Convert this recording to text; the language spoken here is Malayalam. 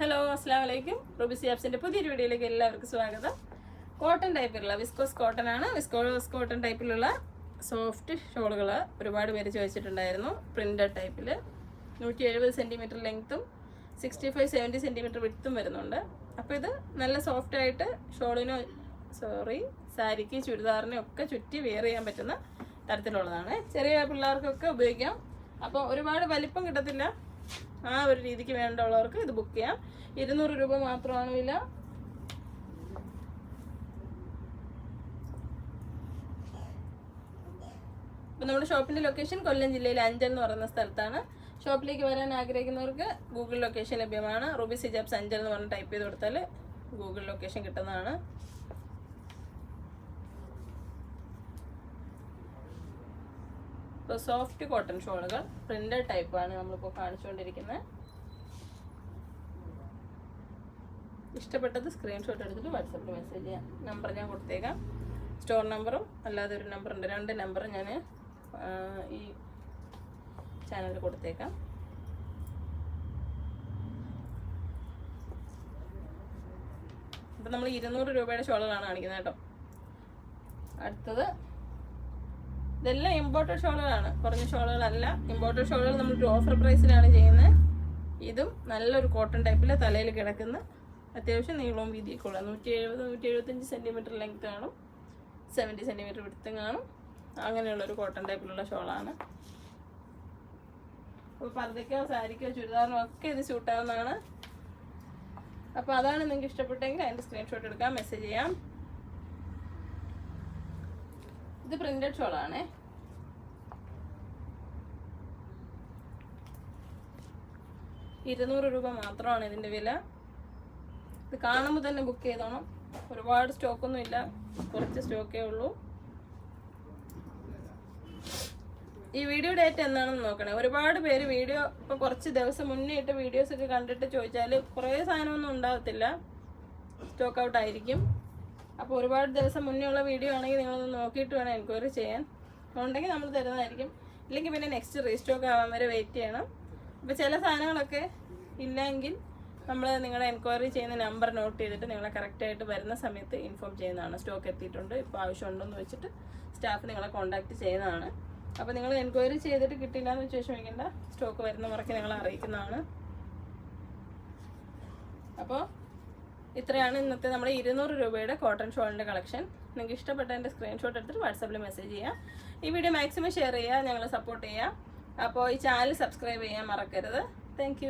ഹലോ അസ്സാം വലൈക്കും റുബിസി ആപ്സിന്റെ പുതിയൊരു വീഡിയോയിലേക്ക് എല്ലാവർക്കും സ്വാഗതം. കോട്ടൺ ടൈപ്പിലുള്ള വിസ്കോസ് കോട്ടൺ ആണ്. വിസ്കോസ് കോട്ടൺ ടൈപ്പിലുള്ള സോഫ്റ്റ് ഷോളുകൾ ഒരുപാട് പേര് ചോദിച്ചിട്ടുണ്ടായിരുന്നു. പ്രിന്റഡ് ടൈപ്പിൽ നൂറ്റി എഴുപത് സെന്റിമീറ്റർ ലെങ്ത്തും സിക്സ്റ്റി ഫൈവ് സെവന്റി സെന്റിമീറ്റർ വിടുത്തും വരുന്നുണ്ട്. അപ്പോൾ ഇത് നല്ല സോഫ്റ്റ് ആയിട്ട് ഷോളിനോ സോറി സാരിക്ക് ചുരിദാറിനും ഒക്കെ ചുറ്റി വെയർ ചെയ്യാൻ പറ്റുന്ന തരത്തിലുള്ളതാണ്. ചെറിയ പിള്ളേർക്കൊക്കെ ഉപയോഗിക്കാം. അപ്പോൾ ഒരുപാട് വലിപ്പം കിട്ടത്തില്ല. ആ ഒരു രീതിക്ക് വേണ്ടുള്ളവർക്ക് ഇത് ബുക്ക് ചെയ്യാം. ഇരുന്നൂറ് രൂപ മാത്രമാണ് വില. അപ്പം നമ്മുടെ ഷോപ്പിന്റെ ലൊക്കേഷൻ കൊല്ലം ജില്ലയിൽ അഞ്ചൽ എന്ന് പറയുന്ന സ്ഥലത്താണ്. ഷോപ്പിലേക്ക് വരാൻ ആഗ്രഹിക്കുന്നവർക്ക് ഗൂഗിൾ ലൊക്കേഷൻ ലഭ്യമാണ്. റൂബി സിജാബ്സ് അഞ്ചൽ എന്ന് പറഞ്ഞ് ടൈപ്പ് ചെയ്ത് കൊടുത്താൽ ഗൂഗിൾ ലൊക്കേഷൻ കിട്ടുന്നതാണ്. സോഫ്റ്റ് കോട്ടൺ ഷോളുകൾ പ്രിന്റഡ് ടൈപ്പ് ടൈപ്പാണ് നമ്മളിപ്പോൾ കാണിച്ചുകൊണ്ടിരിക്കുന്നത് ഇഷ്ടപ്പെട്ടത് സ്ക്രീൻഷോട്ട് എടുത്തിട്ട് വാട്സപ്പിൽ മെസ്സേജ് ചെയ്യാം. നമ്പർ ഞാൻ കൊടുത്തേക്കാം. സ്റ്റോർ നമ്പറും അല്ലാതെ ഒരു നമ്പർ ഉണ്ട്. രണ്ട് നമ്പർ ഞാൻ ഈ ചാനലിൽ കൊടുത്തേക്കാം. ഇപ്പം നമ്മൾ ഇരുന്നൂറ് രൂപയുടെ ഷോളുകളാണ് കാണിക്കുന്നത് കേട്ടോ. അടുത്തത് ഇതെല്ലാം ഇമ്പോർട്ടഡ് ഷോളുകളാണ് കുറഞ്ഞ ഷോളുകളല്ല ഇമ്പോർട്ടഡ് ഷോളുകൾ നമ്മൾ ഓഫർ പ്രൈസിലാണ് ചെയ്യുന്നത് ഇതും നല്ലൊരു കോട്ടൺ ടൈപ്പിൽ തലയിൽ കിടക്കുന്ന അത്യാവശ്യം നീളവും വീതിയൊക്കെ ഉള്ള നൂറ്റി എഴുപത് നൂറ്റി എഴുപത്തഞ്ച് സെന്റിമീറ്റർ ലെങ്ത് കാണും. സെവന്റി സെന്റിമീറ്റർ വിടുത്തും കാണും അങ്ങനെയുള്ളൊരു കോട്ടൺ ടൈപ്പിലുള്ള ഷോളാണ് അപ്പോൾ പർദ്ദയ്ക്കോ സാരിക്കോ ചുരിദാറിനോ ഒക്കെ ഇത് സ്യൂട്ടാവുന്നതാണ് അപ്പോൾ അതാണ് നിങ്ങൾക്ക് ഇഷ്ടപ്പെട്ടെങ്കിൽ അതിന്റെ സ്ക്രീൻഷോട്ട് എടുക്കാം മെസ്സേജ് ചെയ്യാം. ഇത് പ്രിന്റഡ് ഷോളാണ് ഇരുന്നൂറ് രൂപ മാത്രമാണ് ഇതിന്റെ വില. ഇത് കാണുമ്പോൾ തന്നെ ബുക്ക് ചെയ്തോണം. ഒരുപാട് സ്റ്റോക്കൊന്നും ഇല്ല. കുറച്ച് സ്റ്റോക്കേ ഉള്ളൂ. ഈ വീഡിയോ ഡേറ്റ് എന്താണെന്ന് നോക്കണേ. ഒരുപാട് പേര് വീഡിയോ ഇപ്പൊ കുറച്ച് ദിവസം മുന്നേ ഇട്ട വീഡിയോസ് ഒക്കെ കണ്ടിട്ട് ചോദിച്ചാൽ കുറേ സാധനമൊന്നും ഉണ്ടാകത്തില്ല. സ്റ്റോക്ക് ഔട്ട് ആയിരിക്കും. അപ്പോൾ ഒരുപാട് ദിവസം മുന്നേ ഉള്ള വീഡിയോ ആണെങ്കിൽ നിങ്ങളൊന്ന് നോക്കിയിട്ട് വേണം എൻക്വയറി ചെയ്യാൻ. ഉണ്ടെങ്കിൽ നമ്മൾ തരുന്നതായിരിക്കും. ഇല്ലെങ്കിൽ പിന്നെ നെക്സ്റ്റ് റീസ്റ്റോക്ക് ആവാൻ വരെ വെയിറ്റ് ചെയ്യണം. അപ്പോൾ ചില സാധനങ്ങളൊക്കെ ഇല്ലെങ്കിൽ നമ്മൾ നിങ്ങളുടെ എൻക്വയറി ചെയ്യുന്ന നമ്പർ നോട്ട് ചെയ്തിട്ട് നിങ്ങളെ കറക്റ്റായിട്ട് വരുന്ന സമയത്ത് ഇൻഫോം ചെയ്യുന്നതാണ്. സ്റ്റോക്ക് എത്തിയിട്ടുണ്ട്. ഇപ്പോൾ ആവശ്യമുണ്ടെന്ന് വെച്ചിട്ട് സ്റ്റാഫ് നിങ്ങളെ കോൺടാക്റ്റ് ചെയ്യുന്നതാണ്. അപ്പോൾ നിങ്ങൾ എൻക്വയറി ചെയ്തിട്ട് കിട്ടില്ല എന്ന് വെച്ച് സ്റ്റോക്ക് വരുന്ന മുറയ്ക്ക് നിങ്ങളെ അറിയിക്കുന്നതാണ്. അപ്പോൾ ഇത്രയാണ് ഇന്നത്തെ നമ്മുടെ ഇരുന്നൂറ് രൂപയുടെ കോട്ടൺ ഷോളിന്റെ കളക്ഷൻ നിങ്ങൾക്ക് ഇഷ്ടപ്പെട്ടതിന്റെ സ്ക്രീൻഷോട്ട് എടുത്തിട്ട് വാട്സാപ്പിൽ മെസ്സേജ് ചെയ്യാം. ഈ വീഡിയോ മാക്സിമം ഷെയർ ചെയ്യുക ഞങ്ങളെ സപ്പോർട്ട് ചെയ്യുക. അപ്പോൾ ഈ ചാനൽ സബ്സ്ക്രൈബ് ചെയ്യാൻ മറക്കരുത്. താങ്ക്